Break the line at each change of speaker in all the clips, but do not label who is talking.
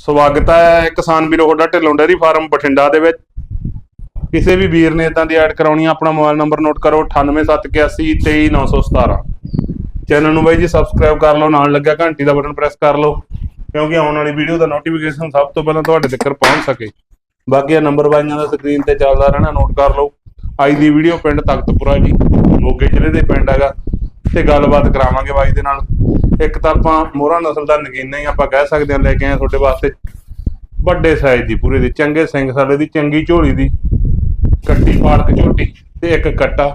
ਸਵਾਗਤ ਹੈ ਕਿਸਾਨ ਵੀਰੋ ਤੁਹਾਡਾ ਢਿੱਲੋਂ ਡੇਅਰੀ ਫਾਰਮ ਬਠਿੰਡਾ ਦੇ ਵਿੱਚ। ਕਿਸੇ ਵੀ ਵੀਰ ਨੇ ਇਦਾਂ ਦੀ ਐਡ ਕਰਾਉਣੀ ਆ, ਆਪਣਾ ਮੋਬਾਈਲ ਨੰਬਰ ਨੋਟ ਕਰੋ 9871823917 ਚੈਨਲ ਨੂੰ ਬਾਈ ਜੀ ਸਬਸਕ੍ਰਾਈਬ ਕਰ ਲਓ, ਨਾਲ ਲੱਗਿਆ ਘੰਟੀ ਦਾ ਬਟਨ ਪ੍ਰੈਸ ਕਰ ਲਓ, ਕਿਉਂਕਿ ਆਉਣ ਵਾਲੀ ਵੀਡੀਓ ਦਾ ਨੋਟੀਫਿਕੇਸ਼ਨ ਸਭ ਤੋਂ ਪਹਿਲਾਂ ਤੁਹਾਡੇ ਤੱਕ ਪਹੁੰਚ ਸਕੇ। ਬਾਕੀ ਆ ਨੰਬਰ ਬਾਈਆਂ ਦਾ ਸਕਰੀਨ ਤੇ ਚੱਲਦਾ ਰਹਿਣਾ ਨੋਟ ਕਰ ਲਓ। ਅੱਜ ਦੀ ਵੀਡੀਓ ਪਿੰਡ ਤਖਤਪੁਰਾ ਜੀ, ਮੋਗੇ ਜ਼ਿਲ੍ਹੇ ਦੇ ਪਿੰਡ ਹੈਗਾ। ਤੇ ਗੱਲਬਾਤ ਕਰਾਵਾਂਗੇ ਬਾਈ ਦੇ ਨਾਲ। ਇੱਕ ਤਾਂ ਆਪਾਂ ਮੋਹਰਾ ਨਸਲ ਦਾ ਨਗੀਨਾ ਹੀ ਆਪਾਂ ਕਹਿ ਸਕਦੇ ਹਾਂ, ਲੈ ਕੇ ਆਏ ਤੁਹਾਡੇ ਵਾਸਤੇ। ਵੱਡੇ ਸਾਈਜ਼ ਦੀ, ਪੂਰੇ ਦੀ, ਚੰਗੇ ਸਿੰਘ ਸਾਲੇ ਦੀ, ਚੰਗੀ ਝੋਲੀ ਦੀ। ਕੱਟੀ, ਪਾਲਕ ਝੋਟੀ ਤੇ ਇੱਕ ਕੱਟਾ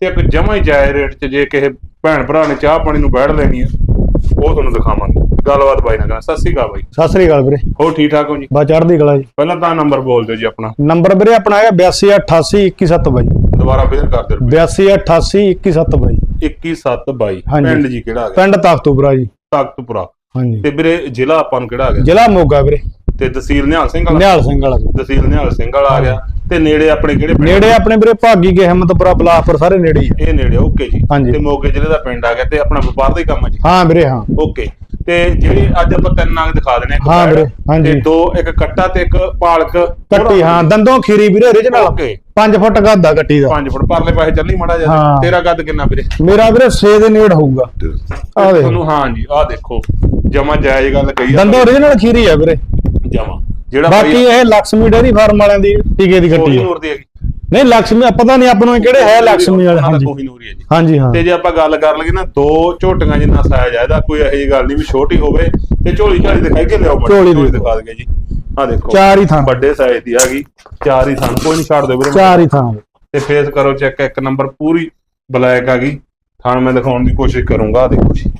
ਤੇ ਇੱਕ ਜਮਾ ਹੀ ਜਾਇ ਰੇਟ 'ਚ ਜੇ ਕਿਸੇ ਭੈਣ ਭਰਾ ਨੇ ਚਾਹ ਪਾਣੀ ਨੂੰ ਬੈਠ ਲੈਣੀ ਆ, ਉਹ ਤੁਹਾਨੂੰ ਦਿਖਾਵਾਂਗੇ। ਗੱਲਬਾਤ ਬਾਈ ਨਾਲ ਕਰਾਂ ਸਤਿ ਸ਼੍ਰੀ ਅਕਾਲ ਬਾਈ।
ਸਤਿ ਸ੍ਰੀ ਅਕਾਲ ਵੀਰੇ।
ਹੋਰ ਠੀਕ ਠਾਕ ਹੋ ਜੀ?
ਬਾ ਚੜ੍ਹਦੀ ਕਲਾ ਜੀ।
ਪਹਿਲਾਂ ਤਾਂ ਨੰਬਰ ਬੋਲ ਦਿਓ ਜੀ ਆਪਣਾ।
ਨੰਬਰ ਵੀਰੇ ਆਪਣਾ ਹੈਗਾ 82882117 ਬਾਈ।
ਦੁਬਾਰਾ ਵਿਜ਼ਿਟ ਕਰ ਦਿਓ।
82882117 ਬਾਈ।
2172
ਹਾਂਜੀ।
ਪਿੰਡ ਜੀ ਕਿਹੜਾ ਆ ਗਿਆ
ਪਿੰਡ ਤਖਤੂਪੁਰਾ ਜੀ।
ਤਖਤਪੁਰਾ
ਹਾਂਜੀ।
ਤੇ ਵੀਰੇ ਜ਼ਿਲ੍ਹਾ ਆਪਾਂ ਨੂੰ ਕਿਹੜਾ ਆ ਗਿਆ
ਜ਼ਿਲ੍ਹਾ ਮੋਗਾ ਵੀਰੇ।
ਤੇ ਤਹਿਸੀਲ ਨਿਹਾਲ ਸਿੰਘ ਵਾਲਾ?
ਨਿਹਾਲ ਸਿੰਘ ਵਾਲਾ।
ਤਹਿਸੀਲ ਨਿਹਾਲ ਸਿੰਘ ਵਾਲਾ ਆ ਗਿਆ। ਤੇ ਨੇੜੇ ਆਪਣੇ ਕਿਹੜੇ ਪਿੰਡ?
ਨੇੜੇ ਆਪਣੇ ਵੀਰੇ ਭਾਗੀ ਕੇ ਹਿੰਮਤਪੁਰਾ ਬਲਾਸਪੁਰ ਸਾਰੇ ਨੇੜੇ ਹੀ ਆ।
ਇਹ ਨੇੜੇ ਓਕੇ ਜੀ। ਤੇ ਮੋਗੇ ਜ਼ਿਲ੍ਹੇ ਦਾ ਪਿੰਡ ਆ ਗਿਆ ਤੇ ਆਪਣਾ ਵਪਾਰ ਦਾ ਹੀ ਕੰਮ ਆ ਜੀ।
ਹਾਂ ਵੀਰੇ ਹਾਂ।
ਓਕੇ। ਤੇ ਜਿਹੜੇ ਅੱਜ ਆਪਾਂ ਤਿੰਨ ਨਗ ਦਿਖਾ ਦੇਣੇ ਇੱਕ
ਹਾਂ ਵੀਰੇ, ਹਾਂਜੀ।
ਤੇ ਦੋ ਇੱਕ ਕੱਟਾ ਤੇ ਇੱਕ ਪਾਲਕ।
ਕੱਟੀ ਹਾਂ ਦੰਦੋਂ ਖੀਰੀ ਵੀਰੇ origignal
ਓਕੇ
5 ਫੁੱਟ ਗੱਦਾ ਕੱਟੀ ਦਾ।
5 ਫੁੱਟ ਪਰਲੇ ਪਾਸੇ ਚੱਲੀ ਮੜਾ ਜਾ
ਹਾਂ।
ਤੇਰਾ ਕੱਦ ਕਿੰਨਾ ਵੀਰੇ?
ਮੇਰਾ ਵੀਰੇ 6 ਦੇ ਨੇੜ ਹੋਊਗਾ। ਆ ਦੇਖ।
ਤੁਹਾਨੂੰ ਹਾਂ ਜੀ ਆਹ ਦੇਖੋ। ਜਮਾ ਜਾਇਜ਼ ਗੱਲ ਕਹੀ ਆ
ਦੰਦੋਂ origignal ਖੀਰੀ ਆ ਵੀਰੇ।
ਜਮਾ। ਜਿਹੜਾ
ਬਾਕੀ ਇਹ ਲక్ష్ਮੀ ਡੇਰੀ ਫਾਰਮ ਵਾਲਿਆਂ ਦੀ ਟੀਕੇ ਦੀ ਕੱਟੀ ਹੈ
ਨੂਰ ਦੀ ਹੈਗੀ।
ਨਹੀਂ ਲక్ష్ਮੀ ਪਤਾ ਨਹੀਂ ਆਪਾਂ ਨੂੰ ਕਿਹੜੇ ਹੈ ਲక్ష్ਮੀ ਵਾਲੇ ਹਾਂਜੀ।
ਹਾਂਜੀ ਕੋਹੀਨੂਰ ਹੈ ਜੀ।
ਹਾਂਜੀ ਹਾਂ।
ਤੇ ਜੇ ਆਪਾਂ ਗੱਲ ਕਰ ਲਈਏ ਨਾ ਦੋ ਝੋਟੀਆਂ ਜਿੰਨਾ ਸਾਇਜ਼ ਆ ਕੋਈ ਇਹੋ ਗੱਲ ਨਹੀਂ ਵੀ ਛੋਟੀ ਹੋਵੇ ਤੇ ਝੋਲੀ ਝਾੜੀ ਦਿਖਾਈ ਕੇ ਲਿਆਓ ਬੜੀ
ਝੋਲੀ
ਦਿਖਾ ਦਗੇ ਜੀ। ਆ ਦੇਖੋ
ਚਾਰ ਹੀ ਥਾਂ।
ਵੱਡੇ ਸਾਈਜ਼ ਦੀ ਆ ਗਈ ਚਾਰ ਹੀ ਥਾਂ ਕੋਈ ਨਹੀਂ ਛੱਡ ਦਿਓ ਵੀਰੇ
ਚਾਰ ਹੀ ਥਾਂ।
ਤੇ ਫੇਸ ਕਰੋ ਚੈੱਕ ਇੱਕ ਨੰਬਰ ਪੂਰੀ ਬਲੈਕ ਆ ਥਾਂ ਮੈਂ ਦਿਖਾਉਣ ਦੀ ਕੋਸ਼ਿਸ਼ ਕਰੂੰਗਾ ਦੇਖੋ ਜੀ।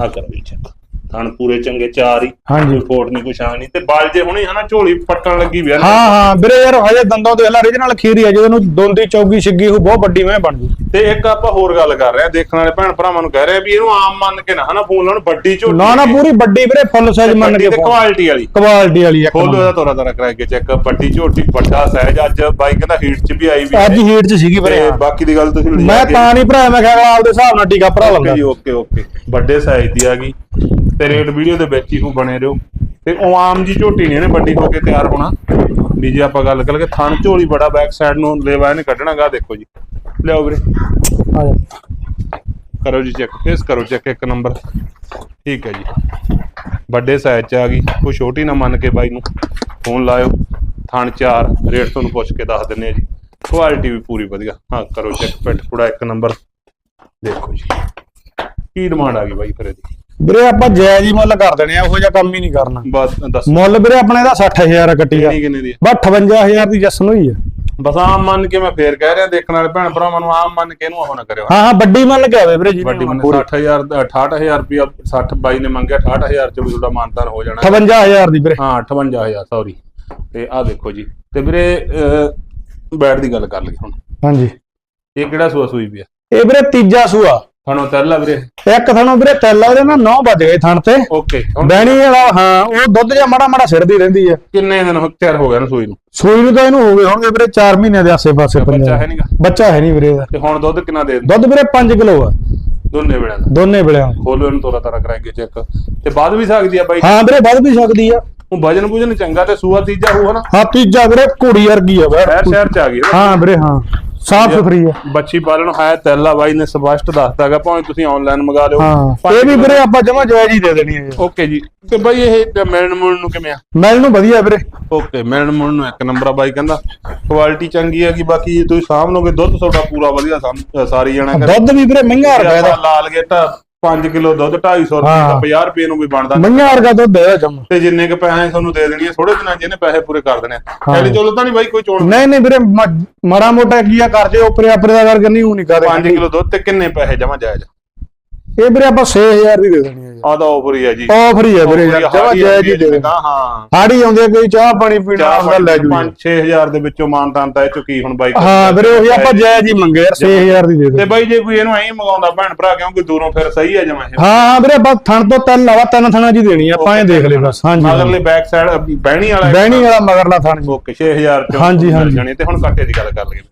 ਆ ਕਰੋ ਜੀ ਚੈੱਕ ਥਣ ਪੂਰੇ ਚੰਗੇ ਚਾਰ ਹੀ।
ਹਾਂਜੀ।
ਕੋਈ ਫੋਟ ਨਹੀਂ ਕੋਈ ਛਾਂ ਨਹੀਂ। ਤੇ ਬਾਲ ਜੇ ਹੁਣੇ ਹਨਾ ਝੋਲੀ ਪੱਟਣ ਲੱਗੀ ਵੀ ਆ।
ਹਾਂ ਹਾਂ ਵੀਰੇ ਯਾਰ ਹਜੇ ਦੰਦੋਂ ਦੇ ਹਲਾ origignal ਖੀਰੀ ਆ ਜਦੋਂ ਨੂੰ ਦੋਂਦੀ ਚੌਗੀ ਛਿੱਗੀ ਉਹ ਬਹੁਤ ਵੱਡੀ ਮੈਂ ਬਣ ਜੂ
ਤੇ ਇੱਕ ਆਪਾਂ ਹੋਰ ਗੱਲ ਕਰ ਰਹੇ ਆ ਦੇਖਣ ਵਾਲੇ ਭੈਣ ਭਰਾਵਾਂ ਨੂੰ ਕਹਿ ਰਹੇ ਆ ਵੀ ਇਹਨੂੰ ਆਮ ਮੰਨ ਕੇ ਨਾ ਹਨਾ ਫੋਨ ਲਾਉਣ ਵੱਡੀ ਝੋਟੀ
ਨਾ ਨਾ ਪੂਰੀ ਵੱਡੀ ਵੀਰੇ ਫੁੱਲ ਸਾਈਜ਼ ਮੰਨ ਕੇ
ਕੁਆਲਿਟੀ ਵਾਲੀ।
ਕੁਆਲਿਟੀ ਵਾਲੀ ਇੱਕ
ਖੋਲੋ। ਇਹਦਾ ਤੋਰਾ ਤੋਰਾ ਕਰਾ ਕੇ ਚੈੱਕ ਵੱਡੀ ਝੋਟੀ ਵੱਡਾ ਸਾਈਜ਼ ਅੱਜ ਬਾਈ ਕਹਿੰਦਾ ਹੀਟ 'ਚ ਵੀ ਆਈ ਵੀ
ਅੱਜ ਹੀਟ ਚ ਸੀਗੀ ਵੀਰੇ
ਤੇ
ਹਾਂ।
ਬਾਕੀ ਦੀ ਗੱਲ ਤੁਸੀਂ
ਮੈਂ
ਕੇ-
ਤਾਂ ਨਹੀਂ ਭਰਾ ਮੈਂ ਕਿਹਾ ਆਪਦੇ ਹਿਸਾਬ ਨਾਲ ਟੀਕਾ ਭਰਾ ਲੰਦਾ
ਓਕੇ ਓਕੇ। ਵੱਡੇ ਸਾਈਜ਼ ਦੀ ਆ ਗਈ। ਤੇ ਰੇਟ ਵੀਡੀਓ ਦੇ ਵਿੱਚ ਹੀ ਹੋ ਬਣੇ ਰਹੋ। ਤੇ ਉਹ ਆਮ ਜੀ ਝੋਟੀ ਨਹੀਂ ਇਹਨੇ ਵੱਡੀ ਹੋ ਕੇ ਤਿਆਰ ਹੋਣਾ। ਵੀ ਜੇ ਆਪਾਂ ਗੱਲ ਕਰੀਏ ਥਣ ਝੋਲੀ ਬੜਾ ਬੈਕ ਸਾਈਡ ਨੂੰ ਲੇਵਾ ਇਹਨੇ ਕੱਢਣਾਗਾ ਦੇਖੋ ਜੀ। ਲਿਆਓ ਵੀਰੇ।
ਆ ਜਾ।
ਕਰੋ ਜੀ ਚੈੱਕ ਫੇਸ ਕਰੋ ਚੈੱਕ ਇੱਕ ਨੰਬਰ ਠੀਕ ਹੈ ਜੀ। ਵੱਡੇ ਸਾਈਜ਼ ਚ ਆ ਗਈ। ਕੋਈ ਛੋਟੀ ਨਾ ਮੰਨ ਕੇ ਬਾਈ ਨੂੰ ਫੋਨ ਲਾਇਓ। ਥਣ ਚਾਰ ਰੇਟ ਤੁਹਾਨੂੰ ਪੁੱਛ ਕੇ ਦੱਸ ਦਿੰਨੇ ਆ ਜੀ। ਕੁਆਲਿਟੀ ਵੀ ਪੂਰੀ ਵਧੀਆ। ਹਾਂ ਕਰੋ ਚੈੱਕ ਪਿੱਠ ਪੂੜਾ ਇੱਕ ਨੰਬਰ ਦੇਖੋ ਜੀ। ਕੀ ਡਿਮਾਂਡ ਆ ਗਈ ਬਾਈ ਫਿਰ ਇਹਦੀ?
ਵੀਰੇ ਆਪਾਂ ਜਾਇਜ਼ ਹੀ ਮੁੱਲ ਕਰ ਦੇਣੇ ਆ ਉਹੋ ਜਿਹਾ ਕੰਮ ਹੀ ਨਹੀਂ ਕਰਨਾ।
ਬਸ ਦੱਸ।
ਮੁੱਲ ਵੀਰੇ ਆਪਣੇ ਦਾ 60000 ਆ ਕੱਟੀ ਦਾ
ਕਿੰਨੀ ਕਿੰਨੇ ਦੀ?
ਬਸ 58000 ਦੀ ਜਸਨ ਹੋਈ ਆ।
ਬਸ ਆਮ ਮੰਨ ਕੇ ਮੈਂ ਫੇਰ ਕਹਿ ਰਿਹਾ ਦੇਖਣ ਵਾਲੇ ਭੈਣ ਭਰਾਵਾਂ ਨੂੰ ਆਮ ਮੰਨ ਕੇ ਇਹਨੂੰ ਉਹ ਨਾ ਕਰਿਓ।
ਹਾਂ ਹਾਂ ਵੱਡੀ ਮੁੱਲ ਕੇ ਆਵੇ ਵੀਰੇ ਜੀ
ਵੱਡੀ ਮੰਨ 60000 ਦਾ 68000 ਰੁਪਿਆ 60 ਬਾਈ ਨੇ ਮੰਗਿਆ 68000 ਚ ਵੀ ਤੁਹਾਡਾ ਮਾਨਤਾਨ ਹੋ ਜਾਣਾ।
58000 ਦੀ ਵੀਰੇ।
ਹਾਂ 58000 ਸੌਰੀ ਤੇ ਆ ਦੇਖੋ ਜੀ ਤੇ ਵੀਰੇ ਬੈਟ ਦੀ ਗੱਲ ਕਰ ਲਈ ਹੁਣ।
ਹਾਂਜੀ।
ਇਹ ਕਿਹੜਾ ਸੂਆ ਸੂਈ ਪਿਆ?
ਇਹ ਵੀਰੇ ਤੀਜਾ ਸੂਆ।
ਥਣੋ ਤਰਲਾ ਵੀਰੇ।
ਇੱਕ ਥਣੋਂ ਵੀਰੇ ਤੈਲਾ ਉਹਦੇ ਨਾਲ 9 ਵੱਜ ਗਏ ਥਣ ਤੇ।
ਓਕੇ ਹੁਣ
ਬੈਣੀ ਵਾਲਾ ਹਾਂ ਉਹ ਦੁੱਧ ਜਾਂ ਮਾੜਾ ਮਾੜਾ ਸਿਰਦੀ ਰਹਿੰਦੀ ਆ।
ਕਿੰਨੇ ਦਿਨ ਹੋ ਤਿਆਰ ਹੋ ਗਿਆ ਨਾ ਸੂਈ ਨੂੰ?
ਸੂਈ ਨੂੰ ਤਾਂ ਇਹਨੂੰ ਹੋ ਗਏ ਹੋਣਗੇ ਵੀਰੇ 4 ਮਹੀਨਿਆਂ ਦੇ ਆਸੇ-ਪਾਸੇ
ਬੱਚਾ ਹੈ ਨਹੀਂਗਾ
ਬੱਚਾ ਹੈ ਨਹੀਂ ਵੀਰੇ ਇਹਦਾ।
ਤੇ ਹੁਣ ਦੁੱਧ ਕਿੰਨਾ ਦੇ ਦਿੰਦਾ?
ਦੁੱਧ ਵੀਰੇ 5 ਕਿਲੋ ਆ।
ਦੋਨੇ ਵੇਲਿਆਂ ਦਾ।
ਦੋਨੇ ਵੇਲਿਆਂ ਦਾ।
ਖੋਲੋ ਇਹਨੂੰ ਤੋਰਾ ਤਾਰਾ ਕਰਾਂਗੇ ਚੈੱਕ। ਤੇ ਬਾਅਦ ਵੀ ਸਕਦੀ ਆ ਬਾਈ?
ਹਾਂ ਵੀਰੇ ਵੱਧ ਵੀ ਸਕਦੀ ਆ।
ਉਹ ਵਜਨ ਬੁਜਨ ਚੰਗਾ ਤੇ ਸੂਆ ਤੀਜਾ ਹੋਊ ਹਨਾ
ਹਾਂ ਤੀਜਾ ਵੀਰੇ ਘੋੜੀ ਵਰਗੀ ਆ ਵੀਰੇ
ਸ਼ਹਿਰ ਚ ਆ ਗਈ ਨਾ।
ਹਾਂ ਵੀਰੇ ਹਾਂ। ਸਾਫ਼ ਸੁਥਰੀ ਆ।
ਬੱਚੀ ਪਾਲਣ ਹੈ ਤੈਲਾ ਬਾਈ ਨੇ ਸਪਸ਼ਟ ਦੱਸਦਾਗਾ ਭਾਵੇਂ ਤੁਸੀਂ ਆਨਲਾਈਨ ਮੰਗਾ ਲਿਓ।
ਹਾਂ ਇਹ ਵੀ ਵੀਰੇ ਆਪਾਂ ਜਮਾ ਜਾਇਜ਼ ਹੀ ਦੇ ਦੇਣੀ ਹੈ।
ਓਕੇ ਜੀ। ਤੇ ਬਾਈ ਇਹ ਮਿਲਣ ਮੁਲਣ ਨੂੰ ਕਿਵੇਂ ਆ?
ਮੈਲ ਨੂੰ ਵਧੀਆ ਵੀਰੇ।
ਓਕੇ ਮਿਲਣ ਮੁਲਣ ਨੂੰ ਇੱਕ ਨੰਬਰ ਆ ਬਾਈ ਕਹਿੰਦਾ। ਕੁਆਲਿਟੀ ਚੰਗੀ ਹੈਗੀ ਬਾਕੀ ਜੇ ਤੁਸੀਂ ਲਓਗੇ ਦੁੱਧ ਤੁਹਾਡਾ ਪੂਰਾ ਵਧੀਆ ਸਾਰੀ ਜਾਣਾ ਕਰ
ਦੁੱਧ ਵੀ ਵੀਰੇ ਮਹਿੰਗਾ ਰੁਪਏ ਦਾ।
ਲਾਲ ਗੇਟਾ 5 ਕਿਲੋ ਦੁੱਧ 250 ਰੁਪਏ ਦਾ
ਹਾਂ।
50 ਰੁਪਏ ਨੂੰ ਵੀ ਬਣਦਾ।
ਮਹਿੰਗਾ ਵਰਗਾ ਦੁੱਧ ਹੈ ਜਮਾ।
ਤੇ ਜਿੰਨੇ ਕ ਪੈਸੇ ਤੁਹਾਨੂੰ ਦੇ ਦੇਣੀ ਆ ਥੋੜੇ ਦਿਨਾਂ 'ਚ ਇਹਨੇ ਪੈਸੇ ਪੂਰੇ ਕਰ ਦੇਣੇ ਪਹਿਲੇ ਚਲੋ ਤਾਂ ਨਹੀਂ ਬਾਈ ਕੋਈ ਚੋਣ
ਨਹੀਂ ਨਹੀਂ ਵੀਰੇ ਮਾੜਾ ਮੋਟਾ ਕੀ ਆ ਕਰ ਜੇ ਉਪਰੇ ਆਪਰੇ ਦਾ ਕਰਕੇ ਨਹੀਂ ਉਹ ਨਹੀਂ ਕਰਦੇ
5 ਕਿਲੋ ਦੁੱਧ ਤੇ ਕਿੰਨੇ ਪੈਸੇ ਜਮਾ ਜਾਇਜ਼?
ਇਹ ਵੀਰੇ ਆਪਾਂ 6000 ਦੀ ਦੇ ਦੇਣੀ
ਆ ਤਾਂ ਆਫਰ ਹੀ ਆ ਜੀ।
ਆਫਰ ਹੀ ਹੈ ਵੀਰੇ ਯਾਰ ਹੀ ਦੇ
ਤਾਂ ਹਾਂ।
ਹਾੜੀ ਆਉਂਦੇ ਕੋਈ ਚਾਹ ਪਾਣੀ ਪੀਣਾ ਆਉਂਦਾ ਲੈ ਜੂ
5-6000 ਦੇ ਵਿੱਚੋਂ ਮਾਨਤਾਨ ਤਾਂ ਚੁੱਕੀ ਹੁਣ ਬਾਈ
ਹਾਂ ਵੀਰੇ ਉਹੀ ਆਪਾਂ ਜਾਇਜ਼ ਹੀ ਮੰਗੇ ਯਾਰ 6000 ਦੀ ਦੇ
ਤੇ
ਦੇ
ਬਾਈ ਜੇ ਕੋਈ ਇਹਨੂੰ ਐਂ ਮੰਗਾਉਂਦਾ ਭੈਣ ਭਰਾ ਕਿਉਂਕਿ ਦੂਰੋਂ ਫਿਰ ਸਹੀ ਆ ਜਮਾ ਇਹ।
ਹਾਂ ਹਾਂ ਵੀਰੇ ਬਸ ਥਣ ਤੋਂ ਤਿੰਨ ਲਾਵਾ ਤਿੰਨ ਥਣਾ ਜੀ ਦੇਣੀ ਆ, ਆਪਾਂ ਇਹ ਦੇਖ ਲੈ ਬਸ। ਹਾਂਜੀ
ਮਗਰਲੇ ਬੈਕ ਸਾਈਡ ਬਹਿਣੀ ਵਾਲਾ
ਬਹਿਣੀ ਵਾਲਾ ਮਗਰਲਾ ਥਣ ਜੀ
ਓਕੇ 6000 ਚੋਂ
ਹਾਂਜੀ, ਹਾਂਜੀ।
ਤੇ ਹੁਣ ਕੱਟੇ ਦੀ ਗੱਲ ਕਰ ਲਈਏ।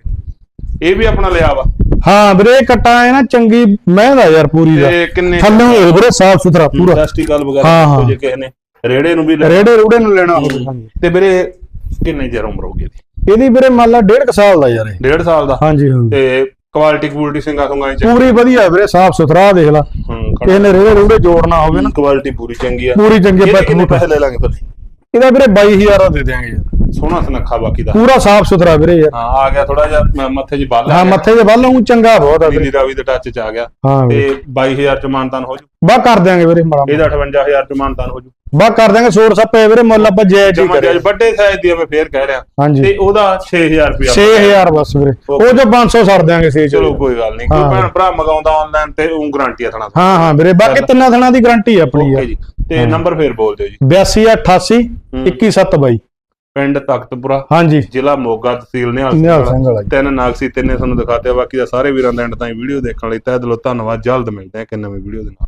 ਇਹ ਵੀ ਆਪਣਾ ਲਿਆ ਵਾ।
ਹਾਂ ਵੀਰੇ ਕੱਟਾ ਹੈ ਨਾ ਚੰਗੀ ਮਹਿੰਦਾ ਯਾਰ ਪੂਰੀ ਦਾ।
ਤੇ ਕਿੰਨੇ
ਥੱਲੇ ਹੋਏ ਵੀਰੇ ਸਾਫ਼ ਸੁਥਰਾ ਪੂਰਾ।
ਗੱਲ ਵਗੈਰਾ
ਹਾਂ, ਹਾਂ।
ਜੇ ਕਿਸੇ ਨੇ ਰੇੜੇ ਨੂੰ ਵੀ ਲੈ-
ਰੇੜੇ ਰੂੜੇ ਨੂੰ ਲੈਣਾ। ਹੋਵੇ ਹਾਂਜੀ।
ਤੇ ਵੀਰੇ ਕਿੰਨੇ ਚਿਰ ਉਮਰ ਹੋਊਗੀ ਇਹਦੀ?
ਇਹਦੀ ਵੀਰੇ ਮੰਨ ਲਾ ਡੇਢ ਕੁ ਸਾਲ ਦਾ ਯਾਰ ਇਹ।
ਡੇਢ ਸਾਲ ਦਾ?
ਹਾਂਜੀ ਹਾਂ
ਤੇ ਕੁਆਲਿਟੀ ਕੁਆਲਿਟੀ ਸਿੰਘਾ ਸੁੰਗਾ ਚ
ਪੂਰੀ ਵਧੀਆ ਵੀਰੇ ਸਾਫ਼ ਸੁਥਰਾ ਦੇਖ ਲਾ।
ਹੂੰ
ਕਿਸੇ ਨੇ ਰੇੜੇ ਰੂੜੇ ਜੋੜਨਾ ਹੋਵੇ ਨਾ।
ਕੁਆਲਿਟੀ ਪੂਰੀ ਚੰਗੀ ਆ।
ਪੂਰੀ ਚੰਗੀ
ਇਹਦੇ
ਬੱਠ
ਕਿੰਨੇ ਪੈਸੇ ਲੈ ਲਾਂਗੇ ਫਿਰ?
ਇਹਦਾ ਵੀਰੇ 22000 ਦਾ ਦੇ ਦਿਆਂਗੇ ਯਾਰ।
ਸੋਹਣਾ ਸੁਨੱਖਾ ਬਾਕੀ ਦਾ।
ਪੂਰਾ ਸਾਫ਼ ਸੁਥਰਾ ਵੀਰੇ। ਯਾਰ
ਹਾਂ ਆ ਗਿਆ ਥੋੜਾ ਜਿਹਾ ਮੱਥੇ 'ਚ ਬੱਲ
ਹਾਂ ਮੱਥੇ ਦੇ ਵੱਲ ਨੂੰ ਚੰਗਾ ਬਹੁਤ ਆ
ਨੀਲੀ ਰਾਵੀ ਦੇ ਟੱਚ 'ਚ ਆ ਗਿਆ।
ਹਾਂ
ਤੇ
ਵੀਰੇ
22000 ਚ ਮਾਨਤਾਨ ਹੋ ਜੂ।
ਬਾ ਕਰ ਦਿਆਂਗੇ ਵੀਰੇ ਮਾੜਾ
ਇਹਦਾ 58000 ਚ ਮਾਨਤਾਨ ਹੋ ਜੂ।
ਬਾ ਕਰ ਦਿਆਂਗੇ ਸੋਰ ਸੱਪੇ ਵੀਰੇ ਮੁੱਲ ਆਪਾਂ ਜੈ ਜੀ ਕਰੇ
ਵੱਡੇ ਸਾਈਜ਼ ਦੀ ਮੈਂ ਫੇਰ ਕਹਿ ਰਿਹਾ। ਤੇ ਉਹਦਾ 6000 ਰੁਪਇਆ।
6000 ਬਸ ਵੀਰੇ। ਉਹ ਜੋ 500 ਛੱਡ ਦਿਆਂਗੇ ਸੇ
ਚਲੋ ਕੋਈ ਗੱਲ ਨਹੀਂ। ਕੋਈ
ਹਾਂ।
ਭੈਣ ਭਰਾ ਮਗਾਉਂਦਾ ਆਨਲਾਈਨ ਤੇ ਉਹ ਗਾਰੰਟੀ ਆ ਥਣਾ।
ਹਾਂ ਹਾਂ ਵੀਰੇ। ਬਾਕੀ ਤਿੰਨਾਂ ਥਣਾਂ ਦੀ ਗਾਰੰਟੀ ਆਪਣੀ
ਓਕੇ
ਆ
ਜੀ। ਤੇ ਨੰਬਰ ਫੇਰ ਬੋਲ ਦਿਓ ਜੀ।
8288 21722
ਪਿੰਡ ਤਖਤਪੁਰਾ
ਹਾਂਜੀ।
ਜ਼ਿਲ੍ਹਾ ਮੋਗਾ ਤਹਿਸੀਲ ਨਿਹਾਲ ਸਿੰਘ ਵਾਲਾ। ਤਿੰਨ ਨਾਗਸੀ ਤਿੰਨੇ ਤੁਹਾਨੂੰ ਦਿਖਾਤੇ ਬਾਕੀ ਦਾ ਸਾਰੇ ਵੀਰਾਂ ਦਾ ਐਂਡ ਤਾਈਂ ਵੀਡੀਓ ਦੇਖਣ ਲਈ ਤਹਿ ਦਿਲੋਂ ਧੰਨਵਾਦ। ਜਲਦ ਮਿਲਦੇ ਆ ਕਿ ਨਵੀਂ ਵੀਡੀਓ ਦੇ ਨਾਲ।